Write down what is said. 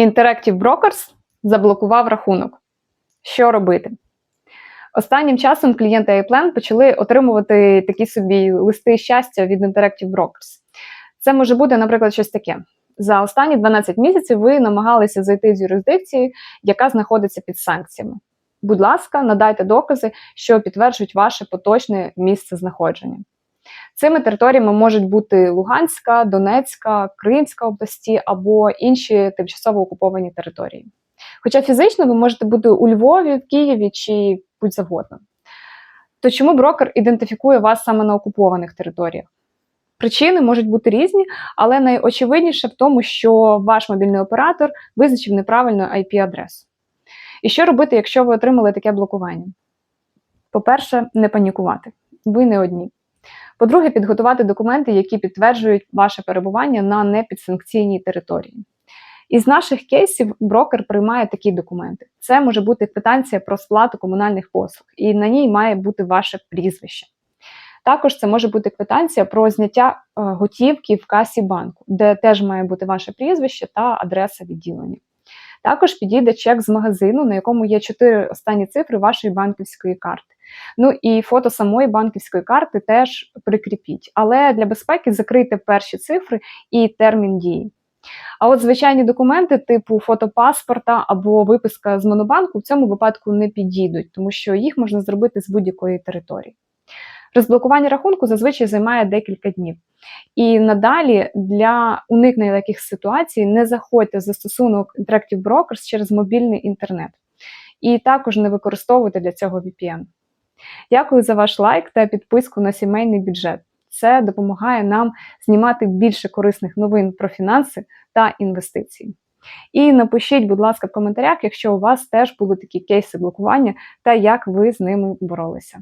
Interactive Brokers заблокував рахунок. Що робити? Останнім часом клієнти iPlan почали отримувати такі собі листи щастя від Interactive Brokers. Це може бути, наприклад, щось таке. За останні 12 місяців ви намагалися зайти з юрисдикції, яка знаходиться під санкціями. Будь ласка, надайте докази, що підтверджують ваше поточне місце знаходження. Цими територіями можуть бути Луганська, Донецька, Кримська області або інші тимчасово окуповані території. Хоча фізично ви можете бути у Львові, в Києві чи будь завгодно. То чому брокер ідентифікує вас саме на окупованих територіях? Причини можуть бути різні, але найочевидніше в тому, що ваш мобільний оператор визначив неправильну IP-адресу. І що робити, якщо ви отримали таке блокування? По-перше, не панікувати. Ви не одні. По-друге, підготувати документи, які підтверджують ваше перебування на непідсанкційній території. Із наших кейсів брокер приймає такі документи. Це може бути квитанція про сплату комунальних послуг, і на ній має бути ваше прізвище. Також це може бути квитанція про зняття е, готівки в касі банку, де теж має бути ваше прізвище та адреса відділення. Також підійде чек з магазину, на якому є чотири останні цифри вашої банківської карти. Ну і фото самої банківської карти теж прикріпіть, але для безпеки закрийте перші цифри і термін дії. А от звичайні документи, типу фото паспорта або виписка з монобанку, в цьому випадку не підійдуть, тому що їх можна зробити з будь-якої території. Розблокування рахунку зазвичай займає декілька днів. І надалі для уникнення таких ситуацій не заходьте в застосунок Interactive Brokers через мобільний інтернет. І також не використовуйте для цього VPN. Дякую за ваш лайк та підписку на сімейний бюджет. Це допомагає нам знімати більше корисних новин про фінанси та інвестиції. І напишіть, будь ласка, в коментарях, якщо у вас теж були такі кейси блокування та як ви з ними боролися.